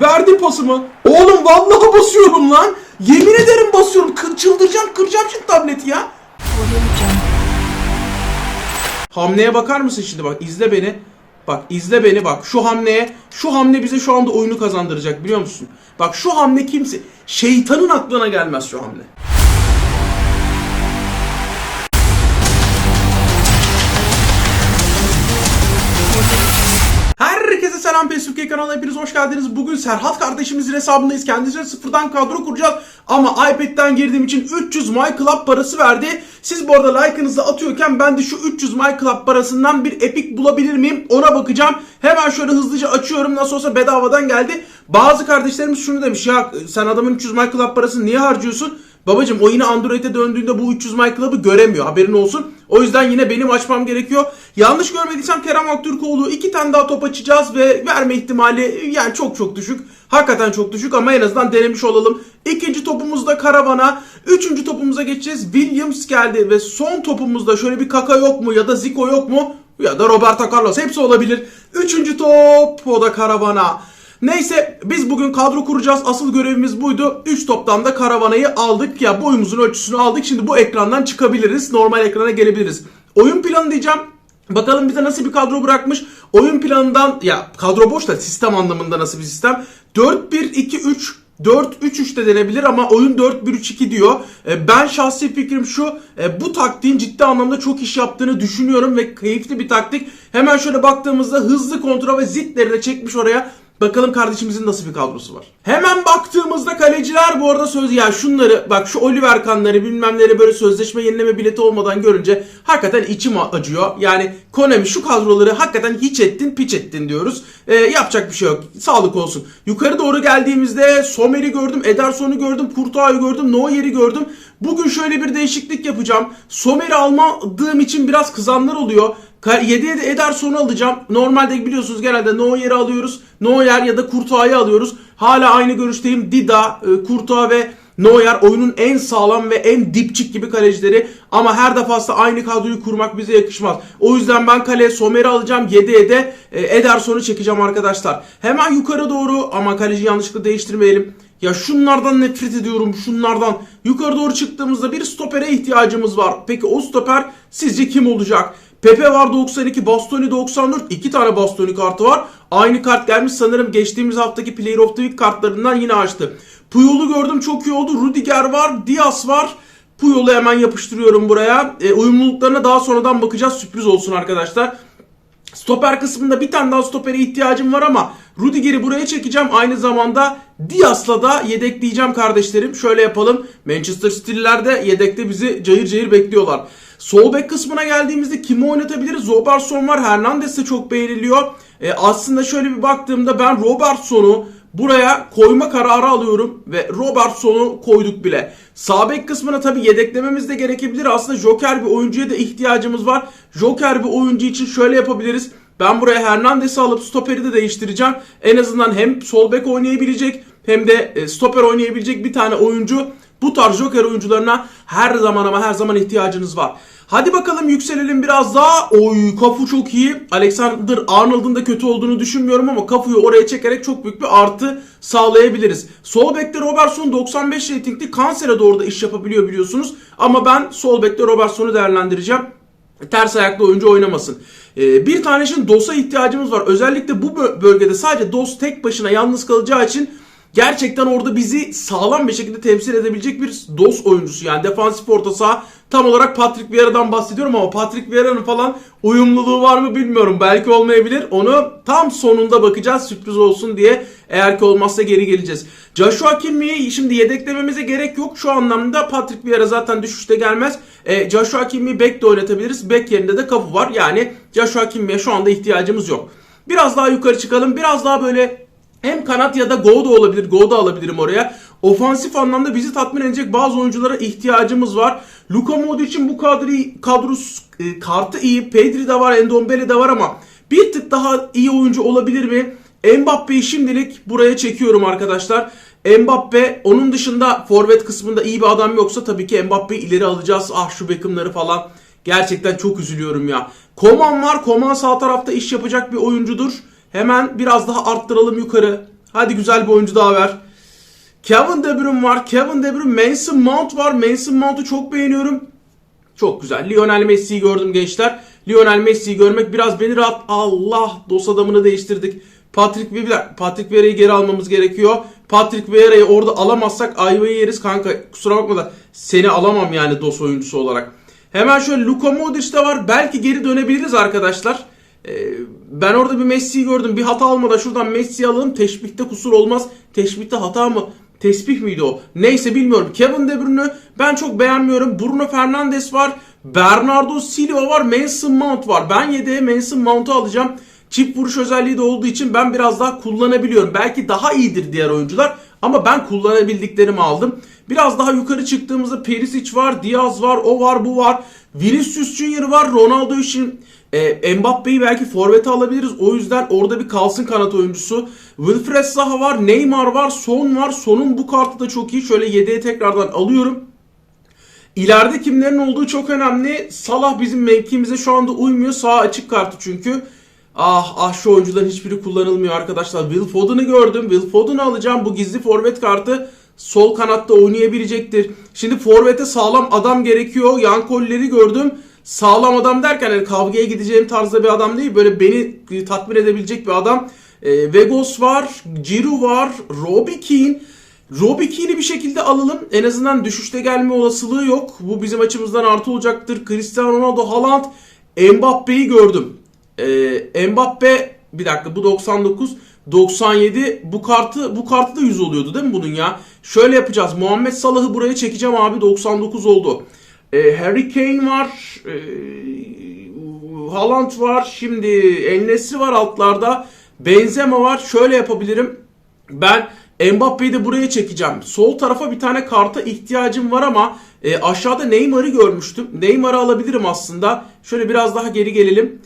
Verdi pasımı. Oğlum vallahi basıyorum lan. Yemin ederim basıyorum. Kır, çıldıracağım kıracağım şu tableti ya. Hamleye bakar mısın şimdi bak izle beni. Bak izle beni bak şu hamleye şu hamle bize şu anda oyunu kazandıracak biliyor musun? Bak şu hamle kimse şeytanın aklına gelmez şu hamle. Selam Pesufke kanalına hepiniz hoş geldiniz. Bugün Serhat kardeşimizin hesabındayız. Kendisine sıfırdan kadro kuracağız. Ama iPad'den girdiğim için 300 My Club parası verdi. Siz bu arada like'ınızı atıyorken ben de şu 300 My Club parasından bir epic bulabilir miyim? Ona bakacağım. Hemen şöyle hızlıca açıyorum. Nasıl olsa bedavadan geldi. Bazı kardeşlerimiz şunu demiş. Ya sen adamın 300 My Club parasını niye harcıyorsun? Babacım o yine Android'e döndüğünde bu 300 My Club'ı göremiyor haberin olsun. O yüzden yine benim açmam gerekiyor. Yanlış görmediysem Kerem Aktürkoğlu iki tane daha top açacağız ve verme ihtimali yani çok çok düşük. Hakikaten çok düşük ama en azından denemiş olalım. İkinci topumuzda Karavana. Üçüncü topumuza geçeceğiz. Williams geldi ve son topumuzda şöyle bir Kaka yok mu ya da Zico yok mu? Ya da Roberto Carlos hepsi olabilir. Üçüncü top o da Karavana. Neyse biz bugün kadro kuracağız. Asıl görevimiz buydu. 3 toptan da karavanayı aldık. Ya boyumuzun ölçüsünü aldık. Şimdi bu ekrandan çıkabiliriz. Normal ekrana gelebiliriz. Oyun planı diyeceğim. Bakalım bize nasıl bir kadro bırakmış. Oyun planından ya kadro boş da sistem anlamında nasıl bir sistem. 4-1-2-3 4-3-3 de denebilir ama oyun 4-1-3-2 diyor. E, Ben şahsi fikrim şu. e, Bu taktiğin ciddi anlamda çok iş yaptığını düşünüyorum ve keyifli bir taktik. Hemen şöyle baktığımızda hızlı kontra ve zitleri de çekmiş oraya. Bakalım kardeşimizin nasıl bir kadrosu var. Hemen baktığımızda kaleciler bu arada söz ya şunları bak şu Oliver Kanları bilmemleri böyle sözleşme yenileme bileti olmadan görünce hakikaten içim acıyor. Yani Konami şu kadroları hakikaten hiç ettin piç ettin diyoruz. Ee, yapacak bir şey yok. Sağlık olsun. Yukarı doğru geldiğimizde Somer'i gördüm, Ederson'u gördüm, Kurtuğa'yı gördüm, Neuer'i gördüm. Bugün şöyle bir değişiklik yapacağım. Somer'i almadığım için biraz kızanlar oluyor. 7'ye de Ederson'u alacağım. Normalde biliyorsunuz genelde Neuer'i alıyoruz. Neuer ya da Kurtuğa'yı alıyoruz. Hala aynı görüşteyim. Dida, e, Kurtuğa ve Neuer oyunun en sağlam ve en dipçik gibi kalecileri. Ama her defasında aynı kadroyu kurmak bize yakışmaz. O yüzden ben kaleye Somer'i alacağım. 7'ye de e, Ederson'u çekeceğim arkadaşlar. Hemen yukarı doğru ama kaleci yanlışlıkla değiştirmeyelim. Ya şunlardan nefret ediyorum şunlardan. Yukarı doğru çıktığımızda bir stopere ihtiyacımız var. Peki o stoper sizce kim olacak? Pepe var 92, Bastoni 94. iki tane Bastoni kartı var. Aynı kart gelmiş sanırım geçtiğimiz haftaki Player of the Week kartlarından yine açtı. Puyol'u gördüm çok iyi oldu. Rudiger var, Diaz var. Puyol'u hemen yapıştırıyorum buraya. E, uyumluluklarına daha sonradan bakacağız. Sürpriz olsun arkadaşlar. Stoper kısmında bir tane daha stopere ihtiyacım var ama Rudiger'i buraya çekeceğim. Aynı zamanda Diaz'la da yedekleyeceğim kardeşlerim. Şöyle yapalım. Manchester City'liler de yedekte bizi cayır cayır bekliyorlar. Sol bek kısmına geldiğimizde kimi oynatabiliriz? Robertson var. Hernandez de çok beğeniliyor. E, aslında şöyle bir baktığımda ben Robertson'u buraya koyma kararı alıyorum ve Robertson'u koyduk bile. Sağ bek kısmına tabii yedeklememiz de gerekebilir. Aslında Joker bir oyuncuya da ihtiyacımız var. Joker bir oyuncu için şöyle yapabiliriz. Ben buraya Hernandez'i alıp stoperi de değiştireceğim. En azından hem sol bek oynayabilecek hem de e, stoper oynayabilecek bir tane oyuncu. Bu tarz Joker oyuncularına her zaman ama her zaman ihtiyacınız var. Hadi bakalım yükselelim biraz daha. Oy Kafu çok iyi. Alexander Arnold'un da kötü olduğunu düşünmüyorum ama Kafu'yu oraya çekerek çok büyük bir artı sağlayabiliriz. Sol bekte Robertson 95 ratingli kansere doğru da iş yapabiliyor biliyorsunuz. Ama ben sol bekte Robertson'u değerlendireceğim ters ayaklı oyuncu oynamasın. Ee, bir tane için DOS'a ihtiyacımız var. Özellikle bu bö- bölgede sadece DOS tek başına yalnız kalacağı için gerçekten orada bizi sağlam bir şekilde temsil edebilecek bir DOS oyuncusu. Yani defansif orta saha tam olarak Patrick Vieira'dan bahsediyorum ama Patrick Vieira'nın falan uyumluluğu var mı bilmiyorum. Belki olmayabilir. Onu tam sonunda bakacağız sürpriz olsun diye. Eğer ki olmazsa geri geleceğiz. Joshua Kimmy'yi şimdi yedeklememize gerek yok. Şu anlamda Patrick Vieira zaten düşüşte gelmez. E, Joshua Kimmy'yi back de oynatabiliriz. Back yerinde de kapı var. Yani Joshua Kimmy'ye şu anda ihtiyacımız yok. Biraz daha yukarı çıkalım. Biraz daha böyle hem kanat ya da go da olabilir. Go da alabilirim oraya. Ofansif anlamda bizi tatmin edecek bazı oyunculara ihtiyacımız var. Luka Modric'in bu kadri, kadrosu e, kartı iyi. Pedri de var, Endombele de var ama bir tık daha iyi oyuncu olabilir mi? Mbappe'yi şimdilik buraya çekiyorum arkadaşlar. Mbappe onun dışında forvet kısmında iyi bir adam yoksa tabii ki Mbappe'yi ileri alacağız. Ah şu Beckham'ları falan. Gerçekten çok üzülüyorum ya. Koman var. Koman sağ tarafta iş yapacak bir oyuncudur. Hemen biraz daha arttıralım yukarı. Hadi güzel bir oyuncu daha ver. Kevin De Bruyne var. Kevin De Bruyne, Mason Mount var. Mason Mount'u çok beğeniyorum. Çok güzel. Lionel Messi'yi gördüm gençler. Lionel Messi'yi görmek biraz beni rahat. Allah dos adamını değiştirdik. Patrick Vieira, Patrick Vieira'yı geri almamız gerekiyor. Patrick Vieira'yı orada alamazsak ayvayı yeriz kanka. Kusura bakma da seni alamam yani dos oyuncusu olarak. Hemen şöyle Luka Modric de var. Belki geri dönebiliriz arkadaşlar. Ee, ben orada bir Messi'yi gördüm. Bir hata almadan şuradan Messi'yi alalım. Teşbihte kusur olmaz. Teşbihte hata mı? Tesbih miydi o? Neyse bilmiyorum. Kevin De Bruyne'ü ben çok beğenmiyorum. Bruno Fernandes var. Bernardo Silva var. Mason Mount var. Ben yedeğe Mason Mount'u alacağım. Çift vuruş özelliği de olduğu için ben biraz daha kullanabiliyorum. Belki daha iyidir diğer oyuncular ama ben kullanabildiklerimi aldım. Biraz daha yukarı çıktığımızda Perisic var, Diaz var, o var, bu var. Vinicius Junior var, Ronaldo için e, Mbappe'yi belki forvete alabiliriz. O yüzden orada bir kalsın kanat oyuncusu. Wilfred Zaha var, Neymar var, Son var. Son'un bu kartı da çok iyi. Şöyle 7'ye tekrardan alıyorum. İleride kimlerin olduğu çok önemli. Salah bizim mevkimize şu anda uymuyor. Sağ açık kartı çünkü. Ah ah şu oyuncuların hiçbiri kullanılmıyor arkadaşlar. Will Foden'ı gördüm. Will Foden'ı alacağım. Bu gizli forvet kartı sol kanatta oynayabilecektir. Şimdi forvete sağlam adam gerekiyor. Yan kolleri gördüm. Sağlam adam derken yani kavgaya gideceğim tarzda bir adam değil. Böyle beni tatmin edebilecek bir adam. E, Vegos var. Giroud var. Robbie Keane. Robbie Keane'i bir şekilde alalım. En azından düşüşte gelme olasılığı yok. Bu bizim açımızdan artı olacaktır. Cristiano Ronaldo, Haaland, Mbappe'yi gördüm. Ee, Mbappe bir dakika bu 99 97 bu kartı bu kartı da 100 oluyordu değil mi bunun ya? Şöyle yapacağız. Muhammed Salah'ı buraya çekeceğim abi 99 oldu. Ee, Harry Kane var. Ee, Haaland var. Şimdi El Nesri var altlarda. Benzema var. Şöyle yapabilirim. Ben Mbappe'yi de buraya çekeceğim. Sol tarafa bir tane karta ihtiyacım var ama e, aşağıda Neymar'ı görmüştüm. Neymar'ı alabilirim aslında. Şöyle biraz daha geri gelelim.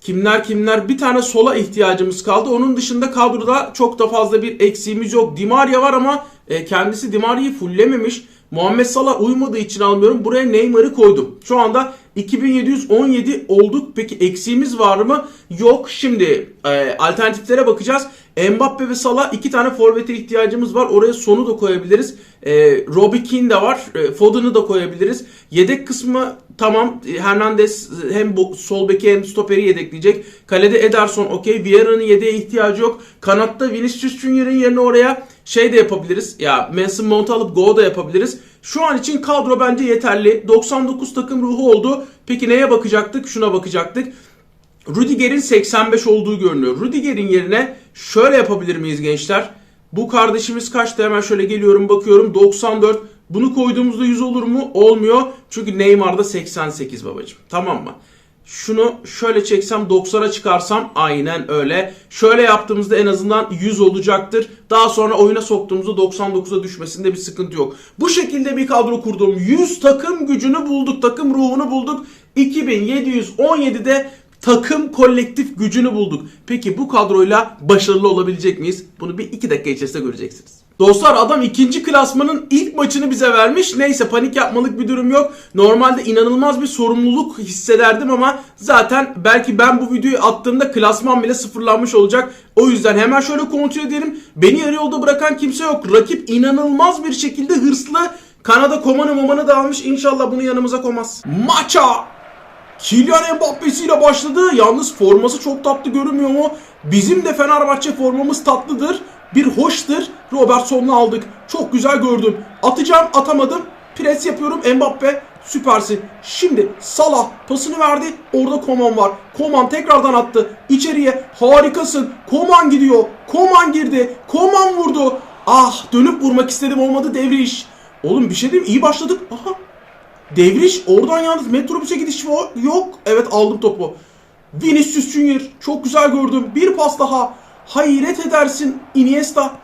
Kimler kimler bir tane sola ihtiyacımız kaldı. Onun dışında kadroda çok da fazla bir eksiğimiz yok. Di Maria var ama e, kendisi Di Maria'yı fullememiş. Muhammed Salah uymadığı için almıyorum. Buraya Neymar'ı koydum. Şu anda 2717 olduk. Peki eksiğimiz var mı? Yok. Şimdi e, alternatiflere bakacağız. Mbappe ve Salah iki tane forvete ihtiyacımız var. Oraya sonu da koyabiliriz. E, Robbie Keane de var. E, Foden'ı da koyabiliriz. Yedek kısmı tamam. Hernandez hem bu, sol beki hem stoperi yedekleyecek. Kalede Ederson okey. Vieira'nın yedeğe ihtiyacı yok. Kanatta Vinicius Junior'ın yerine oraya şey de yapabiliriz. Ya Mason Mount'u alıp Go da yapabiliriz. Şu an için kadro bence yeterli. 99 takım ruhu oldu. Peki neye bakacaktık? Şuna bakacaktık. Rudiger'in 85 olduğu görünüyor. Rudiger'in yerine şöyle yapabilir miyiz gençler? Bu kardeşimiz kaçtı? Hemen şöyle geliyorum bakıyorum. 94. Bunu koyduğumuzda 100 olur mu? Olmuyor. Çünkü Neymar'da 88 babacım. Tamam mı? Şunu şöyle çeksem 90'a çıkarsam aynen öyle. Şöyle yaptığımızda en azından 100 olacaktır. Daha sonra oyuna soktuğumuzda 99'a düşmesinde bir sıkıntı yok. Bu şekilde bir kadro kurdum. 100 takım gücünü bulduk. Takım ruhunu bulduk. 2717'de takım kolektif gücünü bulduk. Peki bu kadroyla başarılı olabilecek miyiz? Bunu bir iki dakika içerisinde göreceksiniz. Dostlar adam ikinci klasmanın ilk maçını bize vermiş. Neyse panik yapmalık bir durum yok. Normalde inanılmaz bir sorumluluk hissederdim ama zaten belki ben bu videoyu attığımda klasman bile sıfırlanmış olacak. O yüzden hemen şöyle kontrol edelim. Beni yarı yolda bırakan kimse yok. Rakip inanılmaz bir şekilde hırslı. Kanada komanı momanı da almış. İnşallah bunu yanımıza komaz. Maça Kylian Mbappe'siyle başladı. Yalnız forması çok tatlı görünmüyor mu? Bizim de Fenerbahçe formamız tatlıdır. Bir hoştur. Robertson'u aldık. Çok güzel gördüm. Atacağım atamadım. Pres yapıyorum Mbappe. Süpersin. Şimdi Salah pasını verdi. Orada Koman var. Koman tekrardan attı. İçeriye harikasın. Koman gidiyor. Koman girdi. Koman vurdu. Ah dönüp vurmak istedim olmadı devriş. Oğlum bir şey diyeyim iyi başladık. Aha Devriş oradan yalnız metrobüse gidiş. Yok. Evet aldım topu. Vinicius Junior. Çok güzel gördüm. Bir pas daha. Hayret edersin Iniesta.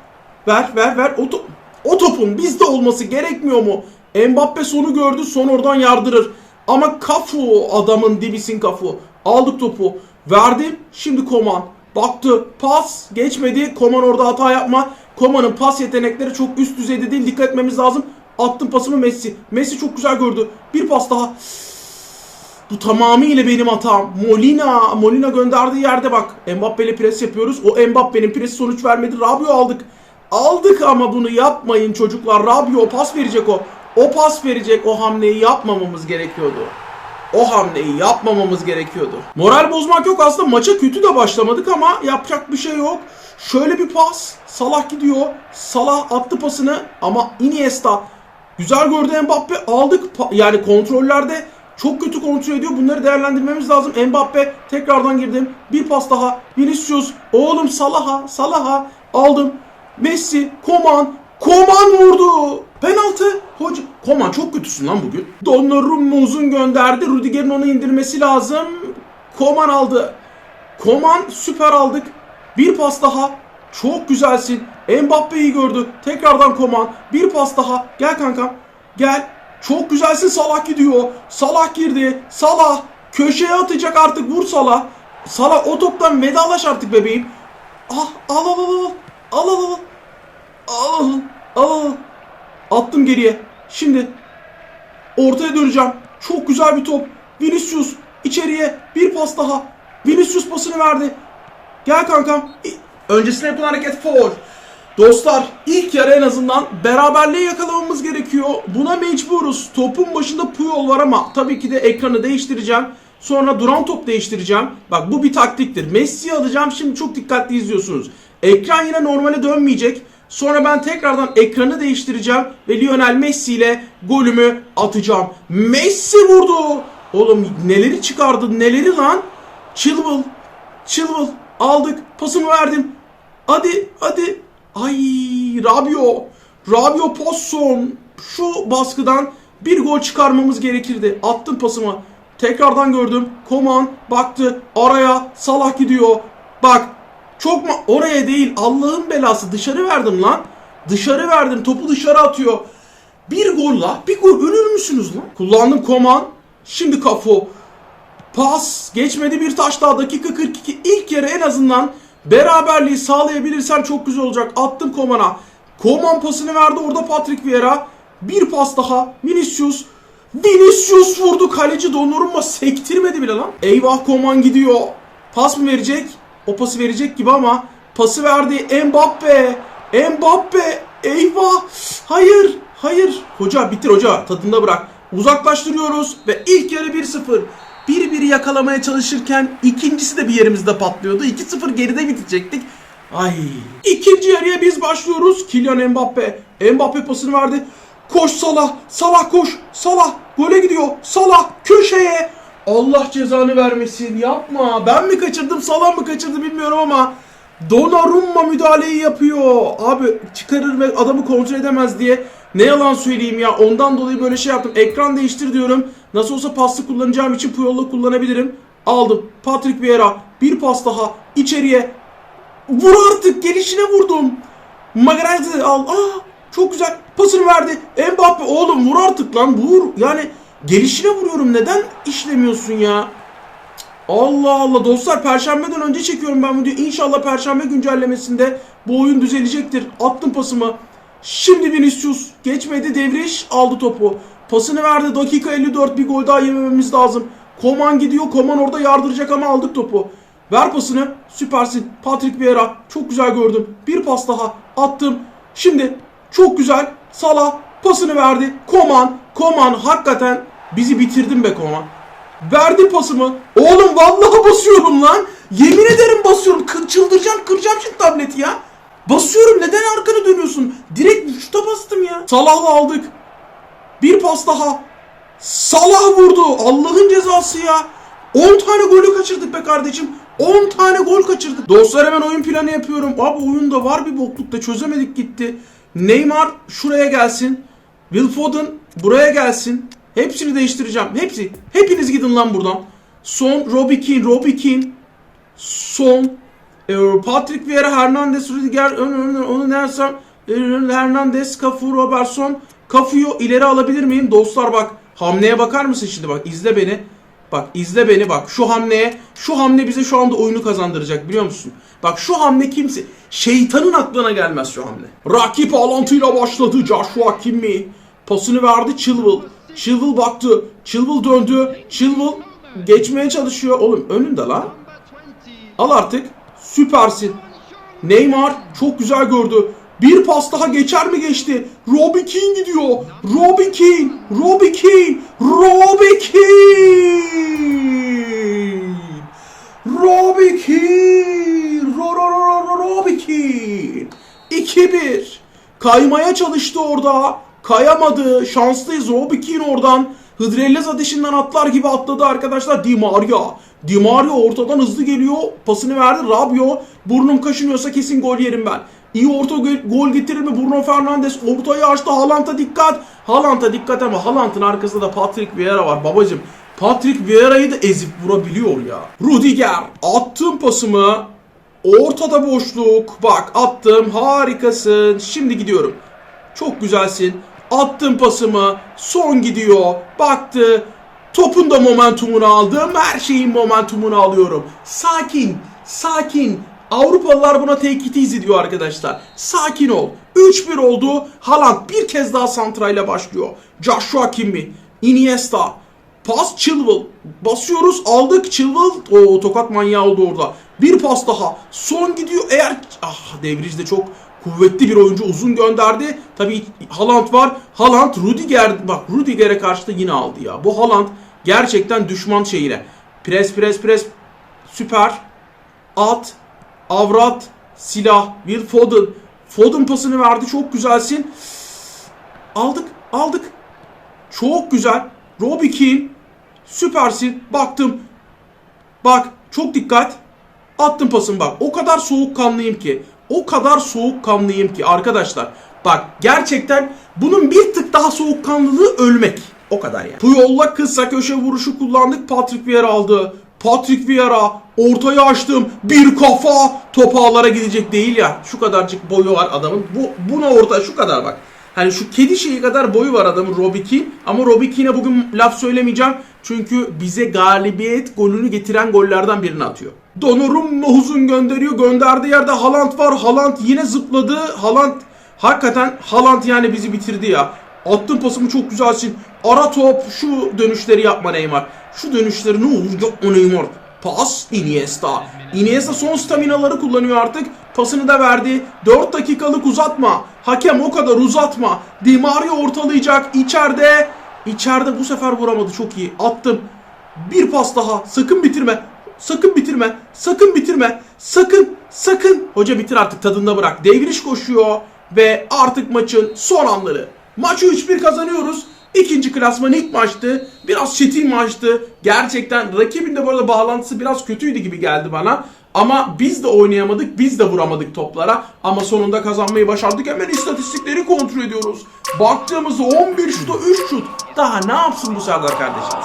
Ver ver ver. O, to o topun bizde olması gerekmiyor mu? Mbappe sonu gördü. Son oradan yardırır. Ama Kafu adamın dibisin Kafu. Aldık topu. Verdim. Şimdi Koman. Baktı. Pas. Geçmedi. Koman orada hata yapma. Koman'ın pas yetenekleri çok üst düzeyde değil. Dikkat etmemiz lazım. Attım pasımı Messi. Messi çok güzel gördü. Bir pas daha. Bu tamamıyla benim hatam. Molina, Molina gönderdiği yerde bak. Mbappe ile pres yapıyoruz. O Mbappe'nin presi sonuç vermedi. Rabio aldık. Aldık ama bunu yapmayın çocuklar. Rabio pas verecek o. O pas verecek. O hamleyi yapmamamız gerekiyordu. O hamleyi yapmamamız gerekiyordu. Moral bozmak yok aslında maça kötü de başlamadık ama yapacak bir şey yok. Şöyle bir pas. Salah gidiyor. Salah attı pasını ama Iniesta güzel gördü Mbappe aldık. Yani kontrollerde çok kötü kontrol ediyor. Bunları değerlendirmemiz lazım. Mbappe tekrardan girdim. Bir pas daha. Vinicius. Oğlum Salah'a. Salah'a. Aldım. Messi. Koman. Koman vurdu. Penaltı. Hoca. Koman çok kötüsün lan bugün. Donnarumma uzun gönderdi. Rudiger'in onu indirmesi lazım. Koman aldı. Koman süper aldık. Bir pas daha. Çok güzelsin. Mbappe'yi gördü. Tekrardan Koman. Bir pas daha. Gel kankam. Gel. Çok güzelsin Salah gidiyor. Salah girdi. Salah köşeye atacak artık vur Salah. Salah o toptan vedalaş artık bebeğim. Ah al al al al. Al al al. Al al. Attım geriye. Şimdi ortaya döneceğim. Çok güzel bir top. Vinicius içeriye bir pas daha. Vinicius pasını verdi. Gel kankam. Öncesine yapılan hareket foul. Dostlar ilk yarı en azından beraberliği yakalamamız gerekiyor. Buna mecburuz. Topun başında Puyol var ama tabii ki de ekranı değiştireceğim. Sonra duran top değiştireceğim. Bak bu bir taktiktir. Messi'yi alacağım. Şimdi çok dikkatli izliyorsunuz. Ekran yine normale dönmeyecek. Sonra ben tekrardan ekranı değiştireceğim ve Lionel Messi ile golümü atacağım. Messi vurdu. Oğlum neleri çıkardı neleri lan? Chilwell. Chilwell aldık. Pasımı verdim. Hadi hadi. Ay Rabio. Rabio Posson. Şu baskıdan bir gol çıkarmamız gerekirdi. Attım pasımı. Tekrardan gördüm. Koman baktı. Araya Salah gidiyor. Bak çok mu? Oraya değil. Allah'ın belası. Dışarı verdim lan. Dışarı verdim. Topu dışarı atıyor. Bir golla bir gol ölür müsünüz lan? Kullandım Koman. Şimdi Kafu. Pas geçmedi bir taş daha dakika 42 ilk yarı en azından beraberliği sağlayabilirsem çok güzel olacak. Attım Koman'a. Koman pasını verdi orada Patrick Vieira. Bir pas daha Vinicius. Vinicius vurdu kaleci Donnarumma sektirmedi bile lan. Eyvah Koman gidiyor. Pas mı verecek? O pası verecek gibi ama pası verdi Mbappe. Mbappe. Eyvah. Hayır. Hayır. Hoca bitir hoca. Tadında bırak. Uzaklaştırıyoruz ve ilk yarı 1-0. Bir biri yakalamaya çalışırken ikincisi de bir yerimizde patlıyordu. 2-0 geride bitecektik. Ay. İkinci yarıya biz başlıyoruz. Kylian Mbappe. Mbappe pasını verdi. Koş Salah. Salah koş. Salah. Gole gidiyor. Salah köşeye. Allah cezanı vermesin. Yapma. Ben mi kaçırdım Salah mı kaçırdı bilmiyorum ama Donnarumma müdahaleyi yapıyor. Abi çıkarır ve adamı kontrol edemez diye. Ne yalan söyleyeyim ya. Ondan dolayı böyle şey yaptım. Ekran değiştir diyorum. Nasıl olsa paslı kullanacağım için Puyol'la kullanabilirim. Aldım. Patrick Vieira. Bir pas daha. içeriye. Vur artık. Gelişine vurdum. Magarazzi al. Aa, çok güzel. Pasını verdi. Mbappe oğlum vur artık lan. Vur. Yani gelişine vuruyorum. Neden işlemiyorsun ya? Allah Allah dostlar perşembeden önce çekiyorum ben videoyu. İnşallah perşembe güncellemesinde bu oyun düzelecektir. Attım pasımı. Şimdi Vinicius geçmedi devriş aldı topu. Pasını verdi dakika 54 bir gol daha yemememiz lazım. Koman gidiyor Koman orada yardıracak ama aldık topu. Ver pasını süpersin Patrick Vieira çok güzel gördüm. Bir pas daha attım. Şimdi çok güzel Salah pasını verdi. Koman Koman hakikaten bizi bitirdin be Koman. Verdi pasımı. Oğlum vallahi basıyorum lan. Yemin ederim basıyorum. Kır, çıldıracağım kıracağım şimdi tableti ya. Basıyorum neden arkana dönüyorsun? Direkt şuta bastım ya. Salah'la aldık. Bir pas daha. Salah vurdu. Allah'ın cezası ya. 10 tane golü kaçırdık be kardeşim. 10 tane gol kaçırdık. Dostlar hemen oyun planı yapıyorum. Abi oyunda var bir bokluk da çözemedik gitti. Neymar şuraya gelsin. Will Foden buraya gelsin. Hepsini değiştireceğim. Hepsi. Hepiniz gidin lan buradan. Son Robbie Keane, Robbie Keane. Son e, Patrick Vieira, Hernandez, Rüdiger, ön, ön, onu nersem Hernandez, Cafu, Robertson. Cafu'yu ileri alabilir miyim? Dostlar bak hamleye bakar mısın şimdi bak izle beni. Bak izle beni bak şu hamleye şu hamle bize şu anda oyunu kazandıracak biliyor musun? Bak şu hamle kimse şeytanın aklına gelmez şu hamle. Rakip alantıyla başladı Joshua Kimmich. Pasını verdi Chilwell. Chilwell baktı. Chilwell döndü. Chilwell Geçmeye çalışıyor. Oğlum önünde lan. Al artık. Süpersin. Neymar çok güzel gördü. Bir pas daha geçer mi geçti? Robbie Keane gidiyor. Robbie Keane. Robbie Keane. Robbie Keane. Robbie Keane. Ro ro ro ro Robbie Keane. 2-1. Kaymaya çalıştı orada. Kayamadı. Şanslıyız. Robbie Keane oradan. Hıdrellez ateşinden atlar gibi atladı arkadaşlar. Di Maria. Di Maria ortadan hızlı geliyor. Pasını verdi. Rabio. Burnum kaşınıyorsa kesin gol yerim ben. İyi orta gol- getirir mi? Bruno Fernandes ortayı açtı. Haaland'a dikkat. Haaland'a dikkat ama Haaland'ın arkasında da Patrick Vieira var babacım. Patrick Vieira'yı da ezip vurabiliyor ya. Rudiger attım pasımı. Ortada boşluk. Bak attım. Harikasın. Şimdi gidiyorum. Çok güzelsin. Attım pasımı. Son gidiyor. Baktı. Topun da momentumunu aldım. Her şeyin momentumunu alıyorum. Sakin. Sakin. Avrupalılar buna take it easy diyor arkadaşlar. Sakin ol. 3-1 oldu. Haaland bir kez daha santrayla başlıyor. Joshua Kimi. Iniesta. Pas Chilwell. Basıyoruz aldık Chilwell. O tokat manyağı oldu orada. Bir pas daha. Son gidiyor. Eğer ah Devriz'de çok kuvvetli bir oyuncu uzun gönderdi. Tabii Haaland var. Haaland Rudiger bak Rudiger'e karşı da yine aldı ya. Bu Haaland gerçekten düşman şeyine. Pres pres pres süper. At, avrat, silah, Will Foden. Foden pasını verdi. Çok güzelsin. Aldık, aldık. Çok güzel. Robbie Keane. Süpersin. Baktım. Bak çok dikkat. Attım pasımı bak. O kadar soğukkanlıyım ki. O kadar soğukkanlıyım ki arkadaşlar. Bak gerçekten bunun bir tık daha soğukkanlılığı ölmek. O kadar yani. Puyol'la kısa köşe vuruşu kullandık. Patrick Vieira aldı. Patrick Vieira ortaya açtım. Bir kafa top gidecek değil ya. Şu kadarcık boyu var adamın. Bu buna orta şu kadar bak. Hani şu kedi şeyi kadar boyu var adamın Robbie. Ama Robbie Keane'e bugün laf söylemeyeceğim. Çünkü bize galibiyet golünü getiren gollerden birini atıyor. Donnarumma uzun gönderiyor. Gönderdiği yerde Haaland var. Haaland yine zıpladı. Haaland hakikaten Haaland yani bizi bitirdi ya. Attın pasımı çok güzelsin. Ara top şu dönüşleri yapma Neymar. Şu dönüşleri ne olur yapma Neymar. Pas Iniesta. Iniesta son staminaları kullanıyor artık. Pasını da verdi. 4 dakikalık uzatma. Hakem o kadar uzatma. Di Maria ortalayacak. İçeride. İçeride bu sefer vuramadı. Çok iyi. Attım. Bir pas daha. Sakın bitirme. Sakın bitirme. Sakın bitirme. Sakın. Sakın. Hoca bitir artık tadında bırak. Devriş koşuyor. Ve artık maçın son anları. Maçı 3-1 kazanıyoruz. İkinci klasman ilk maçtı. Biraz çetin maçtı. Gerçekten rakibin de bu arada bağlantısı biraz kötüydü gibi geldi bana. Ama biz de oynayamadık, biz de vuramadık toplara. Ama sonunda kazanmayı başardık. Hemen istatistikleri kontrol ediyoruz. Baktığımızda 11 şuta 3 şut. Daha ne yapsın bu Serdar kardeşimiz?